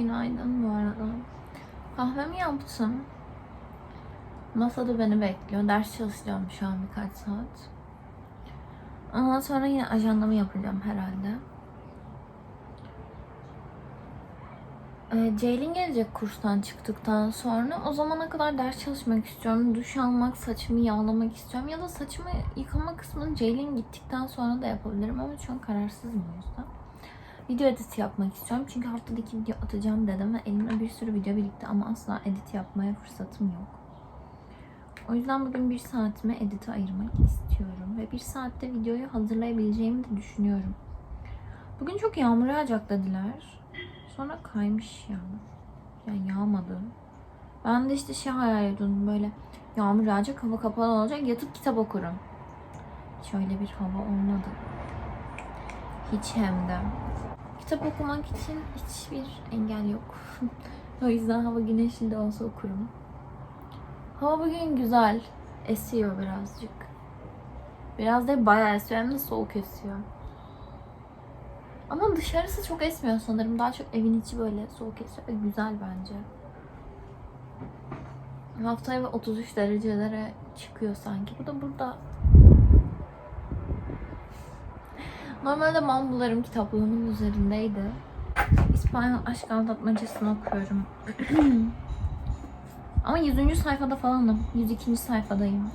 Günaydın bu arada. Kahvemi yaptım. Masada beni bekliyor. Ders çalışacağım şu an birkaç saat. Ondan sonra yine ajandamı yapacağım herhalde. Ee, Ceylin gelecek kurstan çıktıktan sonra. O zamana kadar ders çalışmak istiyorum. Duş almak, saçımı yağlamak istiyorum. Ya da saçımı yıkama kısmını Ceylin gittikten sonra da yapabilirim. Ama şu an kararsızım o yüzden. Video editi yapmak istiyorum. Çünkü haftada iki video atacağım dedim ve elimde bir sürü video birikti ama asla edit yapmaya fırsatım yok. O yüzden bugün bir saatimi edite ayırmak istiyorum. Ve bir saatte videoyu hazırlayabileceğimi de düşünüyorum. Bugün çok yağmur yağacak dediler. Sonra kaymış yağmur. Yani yağmadı. Ben de işte şey hayal ediyordum böyle yağmur yağacak, hava kapalı olacak, yatıp kitap okurum. Hiç öyle bir hava olmadı. Hiç hem de. Kitap okumak için hiçbir engel yok. o yüzden hava güneşli de olsa okurum. Hava bugün güzel. Esiyor birazcık. Biraz da bayağı esiyor hem de soğuk esiyor. Ama dışarısı çok esmiyor sanırım. Daha çok evin içi böyle soğuk esiyor ve güzel bence. Haftaya ve 33 derecelere çıkıyor sanki. Bu da burada. Normalde Mambularım kitaplığımın üzerindeydi. İspanyol aşk anlatmacasını okuyorum. Ama 100. sayfada falanım. 102. sayfadayım.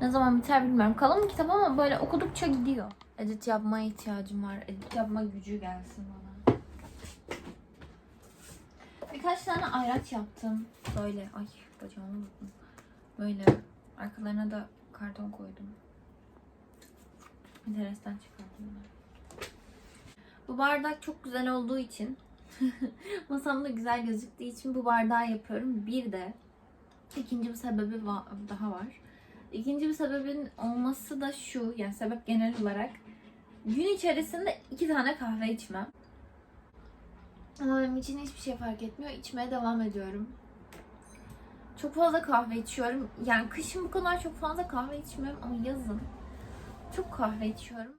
Ne zaman biter bilmiyorum. Kalın bir kitap ama böyle okudukça gidiyor. Edit yapmaya ihtiyacım var. Edit yapma gücü gelsin bana. Birkaç tane ayraç yaptım. Böyle. Ay bacağımı unuttum. Böyle. Arkalarına da karton koydum. Pinterest'ten çıkardım ben. Bu bardak çok güzel olduğu için masamda güzel gözüktüğü için bu bardağı yapıyorum. Bir de ikinci bir sebebi daha var. İkinci bir sebebin olması da şu, yani sebep genel olarak gün içerisinde iki tane kahve içmem. Ama benim için hiçbir şey fark etmiyor. İçmeye devam ediyorum. Çok fazla kahve içiyorum. Yani kışın bu kadar çok fazla kahve içmiyorum ama yazın çok kahve içiyorum.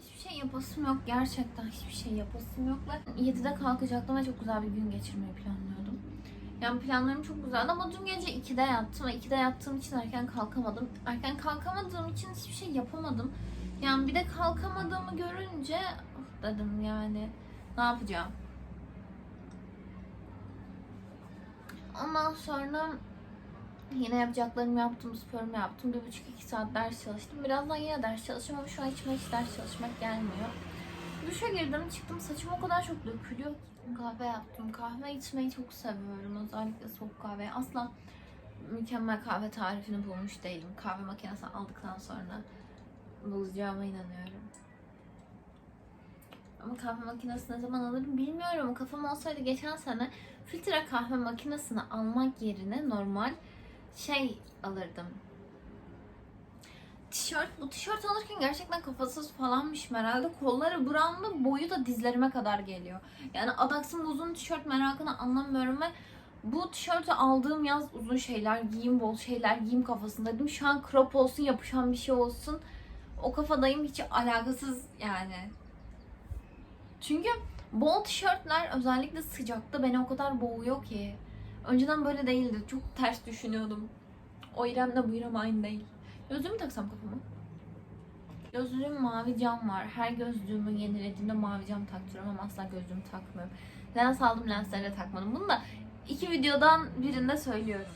Hiçbir şey yapasım yok. Gerçekten hiçbir şey yapasım yok. Ve 7'de kalkacaktım ve çok güzel bir gün geçirmeyi planlıyordum. Yani planlarım çok güzeldi ama dün gece 2'de yattım ve 2'de yattığım için erken kalkamadım. Erken kalkamadığım için hiçbir şey yapamadım. Yani bir de kalkamadığımı görünce "Of," dedim yani ne yapacağım. Ondan sonra yine yapacaklarımı yaptım, sporumu yaptım. Bir buçuk iki saat ders çalıştım. Birazdan yine ders çalışacağım ama şu an içime hiç ders çalışmak gelmiyor. Duşa girdim, çıktım. Saçım o kadar çok dökülüyor ki. Kahve yaptım. Kahve içmeyi çok seviyorum. Özellikle soğuk kahve. Asla mükemmel kahve tarifini bulmuş değilim. Kahve makinesini aldıktan sonra bulacağıma inanıyorum. Ama kahve makinesini ne zaman alırım bilmiyorum. Kafam olsaydı geçen sene filtre kahve makinesini almak yerine normal şey alırdım. Tişört, bu tişört alırken gerçekten kafasız falanmışım herhalde. Kolları buramda boyu da dizlerime kadar geliyor. Yani Adax'ın uzun tişört merakını anlamıyorum ve bu tişörtü aldığım yaz uzun şeyler, giyeyim bol şeyler, giyeyim kafasındaydım. Şu an crop olsun, yapışan bir şey olsun. O kafadayım hiç alakasız yani. Çünkü bol tişörtler özellikle sıcakta beni o kadar boğuyor ki. Önceden böyle değildi. Çok ters düşünüyordum. O İrem'le bu İrem aynı değil. Gözlüğümü taksam kafama. Gözlüğüm mavi cam var. Her gözlüğümü yenilediğimde mavi cam taktırıyorum ama asla gözlüğümü takmıyorum. Lens aldım lensleri de takmadım. Bunu da iki videodan birinde söylüyorum.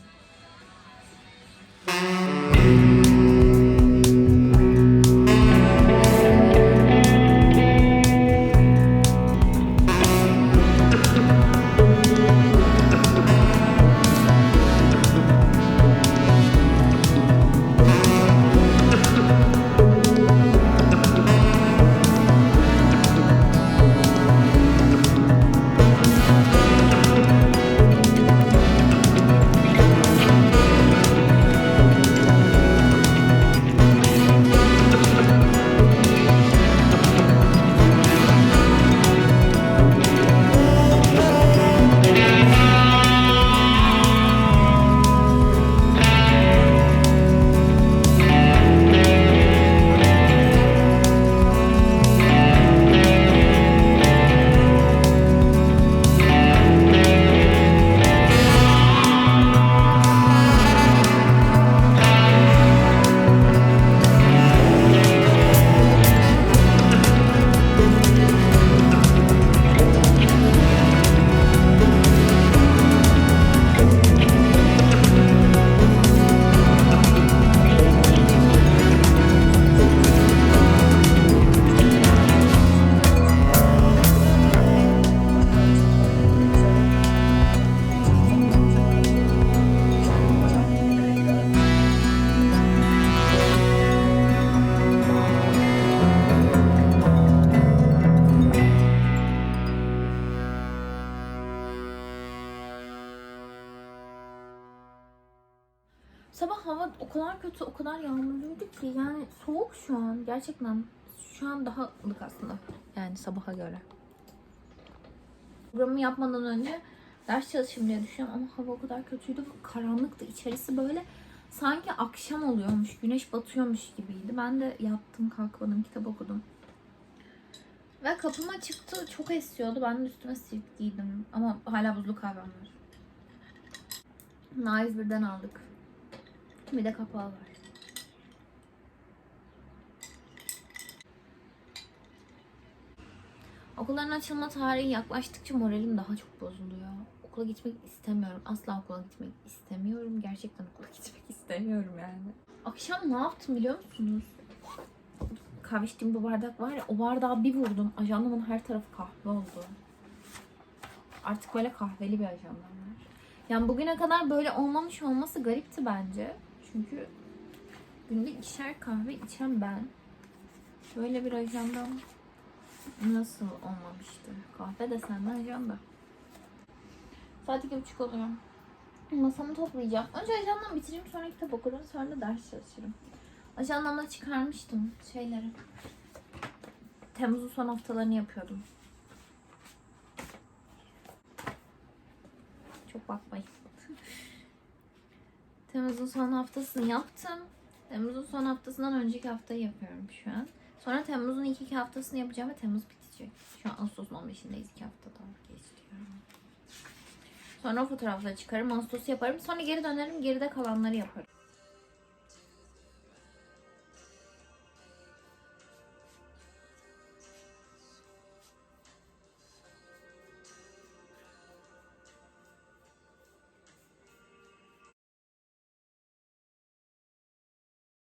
Kadar kötü, o kadar yağmurluydu ki. Yani soğuk şu an. Gerçekten şu an daha ılık aslında. Yani sabaha göre. Programı yapmadan önce ders çalışayım diye düşünüyorum ama hava o kadar kötüydü karanlıktı. İçerisi böyle sanki akşam oluyormuş, güneş batıyormuş gibiydi. Ben de yattım, kalkmadım, kitap okudum. Ve kapıma çıktı, çok esiyordu. Ben de üstüme sivit giydim. Ama hala buzlu kahvem var. Naiz birden aldık. Bir de kapağı var. Okulların açılma tarihi yaklaştıkça moralim daha çok bozuluyor. Okula gitmek istemiyorum. Asla okula gitmek istemiyorum. Gerçekten okula gitmek istemiyorum yani. Akşam ne yaptım biliyor musunuz? Kahve içtiğim bu bardak var ya o bardağı bir vurdum. Ajandamın her tarafı kahve oldu. Artık böyle kahveli bir ajandam var. Yani bugüne kadar böyle olmamış olması garipti bence. Çünkü günde ikişer kahve içen ben. Böyle bir ajandam nasıl olmamıştı? Kahve de senden ajanda. Saat iki buçuk oluyor. Masamı toplayacağım. Önce ajandamı bitireyim sonra kitap okurum sonra da ders çalışırım. Ajandamda çıkarmıştım şeyleri. Temmuz'un son haftalarını yapıyordum. Çok bakmayın. Temmuz'un son haftasını yaptım. Temmuz'un son haftasından önceki haftayı yapıyorum şu an. Sonra Temmuz'un ilk iki haftasını yapacağım ve Temmuz bitecek. Şu an Ağustos'un 15'indeyiz. iki hafta daha geçiyorum. Sonra fotoğrafları çıkarım, Ağustos'u yaparım. Sonra geri dönerim, geride kalanları yaparım.